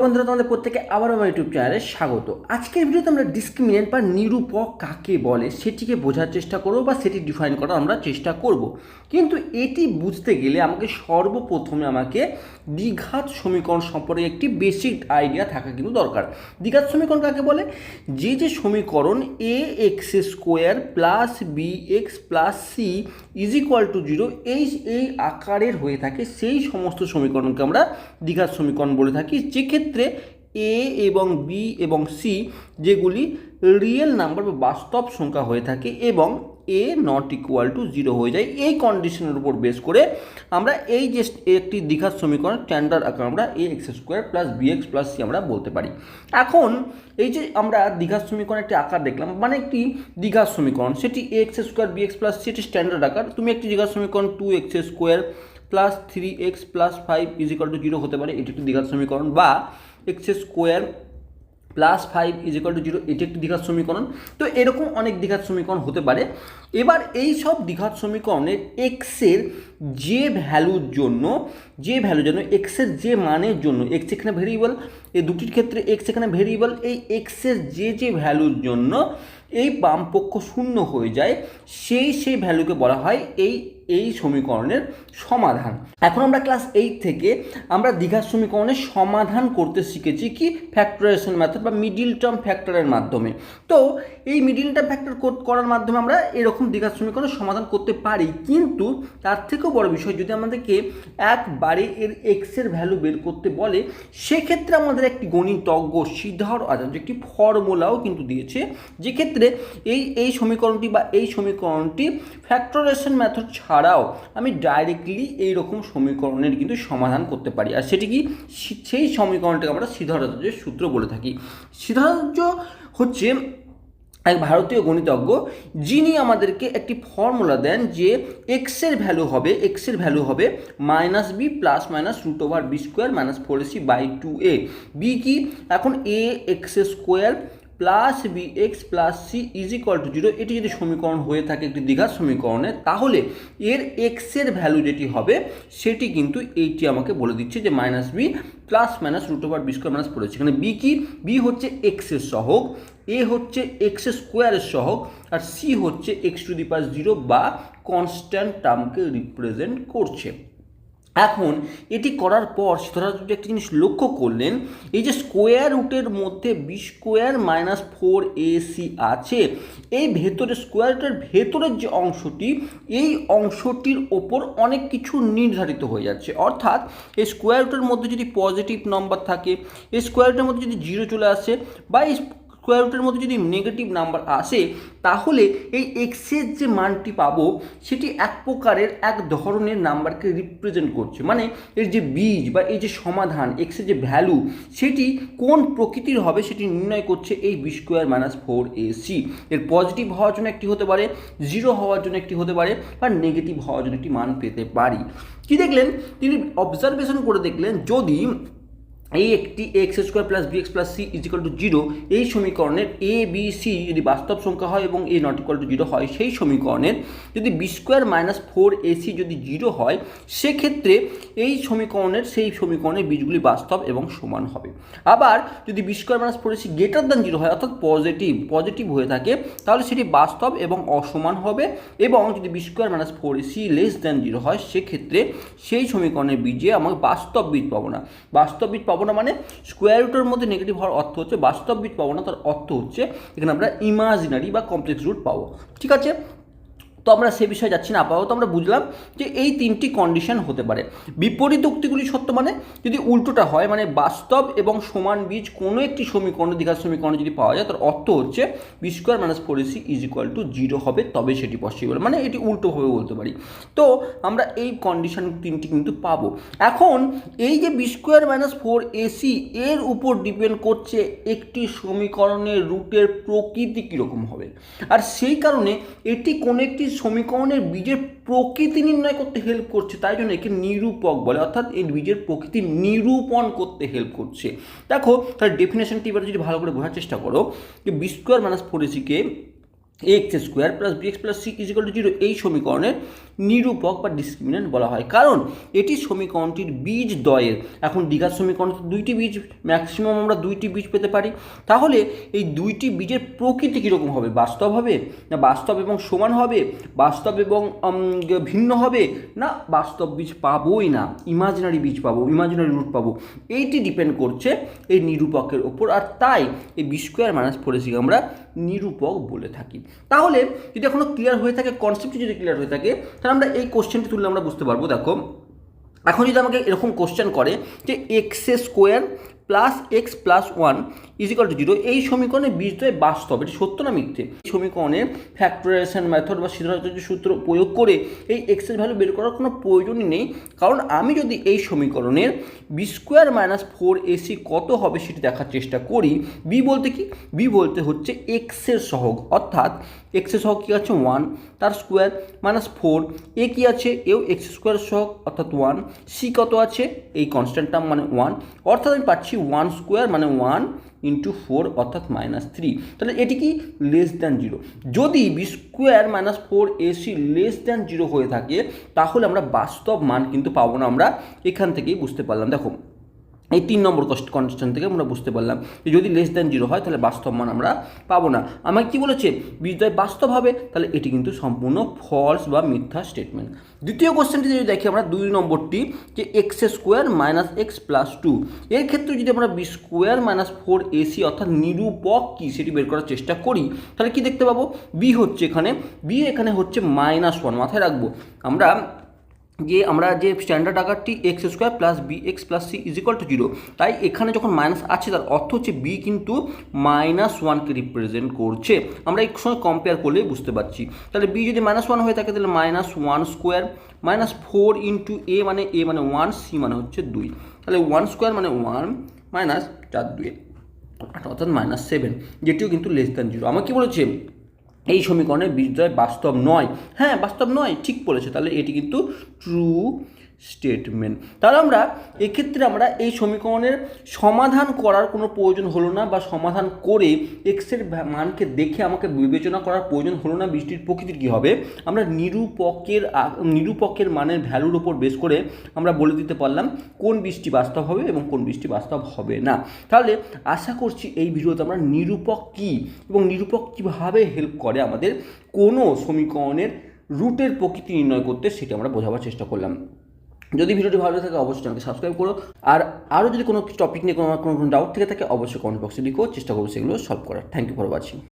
বন্ধুরা, তোমাদের প্রত্যেকে আবার আমার ইউটিউব চ্যানেলে স্বাগত। আজকের ভিডিওতে আমরা ডিসক্রিমিনেন্ট বা নিরূপক কাকে বলে, সেটিকে বোঝার চেষ্টা করব বা সেটি ডিফাইন করার আমরা চেষ্টা করব। কিন্তু এটি বুঝতে গেলে আমাকে সর্বপ্রথমে আমাকে দ্বিঘাত সমীকরণ সম্পর্কে একটি বেসিক আইডিয়া থাকা কিন্তু দরকার। দ্বিঘাত সমীকরণ কাকে বলে? যে যে সমীকরণ a x square plus b x plus c is equal to zero এই এই আকারের হয়ে থাকে, সেই সমস্ত সমীকরণকে আমরা দ্বিঘাত সমীকরণ বলে থাকি। যেক্ষেত্রে এ এবং বি এবং সি যেগুলি রিয়েল নাম্বার বা বাস্তব সংখ্যা হয়ে থাকে এবং a not equal to zero হয়ে যায়, এই কন্ডিশনের উপর বেস করে আমরা এই যে একটি দীঘার সমীকরণ স্ট্যান্ডার্ড আকার আমরা a x square plus b x plus c আমরা বলতে পারি। এখন এই যে আমরা দীঘার সমীকরণ একটি আকার দেখলাম মানে একটি দীঘার সমীকরণ, সেটি a x square b x plus c এটি স্ট্যান্ডার্ড আকার। তুমি একটি দ্বিঘাত সমীকরণ two x square plus three x plus five is equal to zero হতে পারে, এটি একটি দ্বিঘাত সমীকরণ, বা x square plus five is equal to zero এটি একটি দ্বিঘাত সমীকরণ। তো এরকম অনেক দ্বিঘাত সমীকরণ হতে পারে। এবার এই সব দ্বিঘাত সমীকরণের এক্সের যে ভ্যালুর জন্য, যে ভ্যালুর জন্য এক্সের যে মানের জন্য এক্স এখানে ভেরিয়েবল এই দুটির ক্ষেত্রে এক্স এখানে ভেরিয়েবল এই এক্সের যে যে ভ্যালুর জন্য এই বাম পক্ষ শূন্য হয়ে যায়, সেই সেই ভ্যালুকে বলা হয় এই এই সমীকরণের সমাধান। এখন আমরা ক্লাস এইট থেকে আমরা দীঘার সমীকরণের সমাধান করতে শিখেছি কি? ফ্যাক্টরাইজেশন মেথড বা মিডিল টার্ম ফ্যাক্টরের মাধ্যমে। তো এই মিডিল টার্ম ফ্যাক্টর করার মাধ্যমে আমরা এরকম দীঘার সমীকরণের সমাধান করতে পারি। কিন্তু তার থেকেও বড় বিষয়, যদি আমাদেরকে একবারে এর এক্সের ভ্যালু বের করতে বলে, সেক্ষেত্রে আমাদের একটি গণিতজ্ঞ সিদ্ধার আচার্য একটি ফর্মুলাও কিন্তু দিয়েছে। যেক্ষেত্রে এই এই সমীকরণটি বা এই সমীকরণটি ফ্যাক্টরাইজেশন মেথড ছাড়াও আমি ডাইরেক্টলি এই রকম সমীকরণের কিন্তু সমাধান করতে পারি। আর সেটি কি? সেই সমীকরণটাকে আমরা সিদ্ধার্থের সূত্র বলে থাকি। সিদ্ধার্থ হচ্ছে এক ভারতীয় গণিতজ্ঞ যিনি আমাদেরকে একটি ফর্মুলা দেন যে এক্সের ভ্যালু হবে এক্সের ভ্যালু হবে minus b plus minus root over b square minus four c by two a b কি? এখন a x square plus b x plus c is equal to zero, এটি যদি সমীকরণ হয়ে থাকে একটি দীঘার সমীকরণে, তাহলে এর এক্সের ভ্যালু যেটি হবে, সেটি কিন্তু এইটি আমাকে বলে দিচ্ছে যে minus b plus minus root over b square minus পড়েছে এখানে বি কি? বি হচ্ছে এক্সের সহগ এ হচ্ছে এক্স স্কোয়ারের সহগ, আর সি হচ্ছে x to the power zero বা কনস্ট্যান্ট টার্মকে রিপ্রেজেন্ট করছে। এখন এটি করার পর সিদ্ধার্থ একটি জিনিস লক্ষ্য করলেন, এই যে স্কোয়ার রুটের মধ্যে b square minus four a c আছে, এই ভেতরে স্কোয়ার রুটের ভেতরের যে অংশটি, এই অংশটির ওপর অনেক কিছু নির্ধারিত হয়ে যাচ্ছে। অর্থাৎ এই স্কোয়ার রুটের মধ্যে যদি পজিটিভ নম্বর থাকে, এই স্কোয়ার রুটের মধ্যে যদি জিরো চলে আসে বা এই স্কোয়ার রুটের মধ্যে যদি নেগেটিভ নাম্বার আসে, তাহলে এই এক্সের যে মানটি পাবো, সেটি এক প্রকারের এক ধরনের নাম্বারকে রিপ্রেজেন্ট করছে। মানে এর যে বীজ বা এই যে সমাধান এক্সের যে ভ্যালু সেটি কোন প্রকৃতির হবে সেটি নির্ণয় করছে এই b square minus four a c এর পজিটিভ হওয়ার জন্য একটি হতে পারে জিরো হওয়ার জন্য একটি হতে পারে, বা নেগেটিভ হওয়ার জন্য একটি মান পেতে পারি। কি দেখলেন? তিনি অবজারভেশন করে দেখলেন, যদি এই একটি x square plus b x plus c is equal to zero এই সমীকরণের এ বি সি যদি বাস্তব সংখ্যা হয় এবং a not equal to zero হয়, সেই সমীকরণের যদি b square minus four a c যদি জিরো হয়, সেক্ষেত্রে এই সমীকরণের সেই সমীকরণের বীজগুলি বাস্তব এবং সমান হবে। আবার যদি b square minus four a c greater than zero হয়, অর্থাৎ পজিটিভ পজিটিভ হয়ে থাকে, তাহলে সেটি বাস্তব এবং অসমান হবে এবং যদি b square minus four a c less than zero হয়, সেক্ষেত্রে সেই সমীকরণের বীজে আমাকে বাস্তব বীজ পাবো না। বাস্তব বীজ পাবো না মানে স্কোয়ার রুটের মধ্যে নেগেটিভ হওয়ার অর্থ হচ্ছে বাস্তব বিট পাবো না, তার অর্থ হচ্ছে এখানে আমরা ইমাজিনারি বা কমপ্লেক্স রুট পাবো। ঠিক আছে? তো আমরা সে বিষয়ে যাচ্ছি না। আপাতত আমরা বুঝলাম যে এই তিনটি কন্ডিশন হতে পারে। বিপরীত উক্তিগুলি সত্য মানে যদি উল্টোটা হয় মানে বাস্তব এবং সমান বীজ কোনো একটি সমীকরণ, দীঘার সমীকরণ যদি পাওয়া যায়, তার অর্থ হচ্ছে b square minus four c is equal to zero হবে, তবে সেটি পসিবল মানে এটি উল্টোভাবে বলতে পারি। তো আমরা এই কন্ডিশন তিনটি কিন্তু পাবো। এখন এই যে b square minus four a c এর উপর ডিপেন্ড করছে একটি সমীকরণের রুটের প্রকৃতি কীরকম হবে? আর সেই কারণে এটি কোনো একটি সমীকরণের বীজের প্রকৃতি নির্ণয় করতে হেল্প করছে, তাই জন্য একে নিরূপক বলে, অর্থাৎ এই বীজের প্রকৃতি নিরূপণ করতে হেল্প করছে। দেখো, তার ডেফিনেশনটি এবার যদি ভালো করে বোঝার চেষ্টা করো, যে B square minus four এসিকে x square plus b x plus c is equal to zero এই সমীকরণের নিরূপক বা ডিসক্রিমিনেন্ট বলা হয়। কারণ এটি সমীকরণটির বীজ দয়ের এখন দীঘার সমীকরণ দুইটি বীজ ম্যাক্সিমাম আমরা দুইটি বীজ পেতে পারি। তাহলে এই দুইটি বীজের প্রকৃতি কীরকম হবে? বাস্তব হবে না বাস্তব এবং সমান হবে? বাস্তব এবং ভিন্ন হবে? না, বাস্তব বীজ পাবোই না। ইমাজিনারি বীজ পাবো ইমাজিনারি রুট পাবো। এইটি ডিপেন্ড করছে এই নিরূপকের ওপর। আর তাই এই বি স্কোয়ার মাইনাস ফোর আমরা নিরূপক বলে থাকি। তাহলে যদি এখনও ক্লিয়ার হয়ে থাকে কনসেপ্টটি যদি ক্লিয়ার হয়ে থাকে, তাহলে আমরা এই কোশ্চেনটি তুললে আমরা বুঝতে পারব, দেখো। এখন যদি আমাকে এরকম কোশ্চেন করে যে x square plus x plus one is equal to zero এই সমীকরণে বীজদ্বয় বাস্তব, এটি সত্য না মিথ্যে? এই সমীকরণে ফ্যাক্টরাইজেশন মেথড বা সিদ্ধান্ত সূত্র প্রয়োগ করে এই এক্সের ভ্যালু বের করার কোনো প্রয়োজনই নেই। কারণ আমি যদি এই সমীকরণের b square minus four a c কত হবে সেটি দেখার চেষ্টা করি বি বলতে কি? বি বলতে হচ্ছে এক্সের সহগ, অর্থাৎ এক্সের সহগ কী আছে? ওয়ান তার স্কোয়ার মাইনাস ফোর এ কী আছে? এও এক্স স্কোয়ার সহগ, অর্থাৎ ওয়ান সি কত আছে? এই কনস্ট্যান্ট টার্ম মানে ওয়ান অর্থাৎ আমি পাচ্ছি ওয়ান স্কোয়ার মানে ওয়ান ইন্টু ফোর অর্থাৎ মাইনাস থ্রি তাহলে এটি কি? লেস দ্যান জিরো যদি b square minus four a c less than zero হয়ে থাকে, তাহলে আমরা বাস্তব মান কিন্তু পাবো না আমরা। এখান থেকেই বুঝতে পারলাম। দেখো এই তিন নম্বর কনস্ট্যান্ট থেকে আমরা বুঝতে পারলাম যে যদি লেস দ্যান জিরো হয়, তাহলে বাস্তব মান আমরা পাবো না। আমাকে কি বলেছে? বীজদ্বয় বাস্তব হবে, তাহলে এটি কিন্তু সম্পূর্ণ ফলস বা মিথ্যা স্টেটমেন্ট দ্বিতীয় কোশ্চেনটি যদি দেখি আমরা, দুই নম্বরটি, যে x square minus x plus two এর ক্ষেত্রে যদি আমরা b square minus four a c অর্থাৎ নিরূপক কী সেটি বের করার চেষ্টা করি, তাহলে কি দেখতে পাবো? বি হচ্ছে এখানে বি এখানে হচ্ছে মাইনাস ওয়ান মাথায় রাখব। আমরা যে আমরা যে স্ট্যান্ডার্ড আকারটি x square plus b x plus c is equal to zero তাই এখানে যখন মাইনাস আছে, তার অর্থ হচ্ছে বি কিন্তু মাইনাস ওয়ানকে রিপ্রেজেন্ট করছে। আমরা এক সময় কম্পেয়ার করলেই বুঝতে পারছি। তাহলে বি যদি মাইনাস ওয়ান হয়ে থাকে, তাহলে minus one square minus four into a মানে এ মানে ওয়ান সি মানে হচ্ছে দুই। তাহলে ওয়ান স্কোয়ার মানে ওয়ান মাইনাস চার দুই, অর্থাৎ মাইনাস সেভেন যেটিও কিন্তু লেস দ্যান জিরো আমাকে বলেছে? এই সমীকরণে বিজয় বাস্তব নয়। হ্যাঁ বাস্তব নয় ঠিক বলেছে। তাহলে এটি কিন্তু ট্রু স্টেটমেন্ট তাহলে আমরা এক্ষেত্রে আমরা এই সমীকরণের সমাধান করার কোনো প্রয়োজন হলো না বা সমাধান করে এক্সের মানকে দেখে আমাকে বিবেচনা করার প্রয়োজন হলো না, বৃষ্টির প্রকৃতির কী হবে? আমরা নিরূপকের নিরূপকের মানের ভ্যালুর ওপর বেস করে আমরা বলে দিতে পারলাম কোন বৃষ্টি বাস্তব হবে এবং কোন বৃষ্টি বাস্তব হবে না। তাহলে আশা করছি এই ভিডিওতে আমরা নিরূপক কী এবং নিরূপক কীভাবে হেল্প করে আমাদের কোনো সমীকরণের রুটের প্রকৃতি নির্ণয় করতে সেটা আমরা বোঝাবার চেষ্টা করলাম। যদি ভিডিওটি ভালো থাকে, অবশ্যই চ্যানেলকে সাবস্ক্রাইব করো। আর আরও যদি কোনো টপিক নিয়ে কোনো কোনো ডাউট থেকে থাকে, অবশ্যই কমেন্ট বক্সে লিখো। চেষ্টা করব সেগুলো সলভ করার। Thank you for watching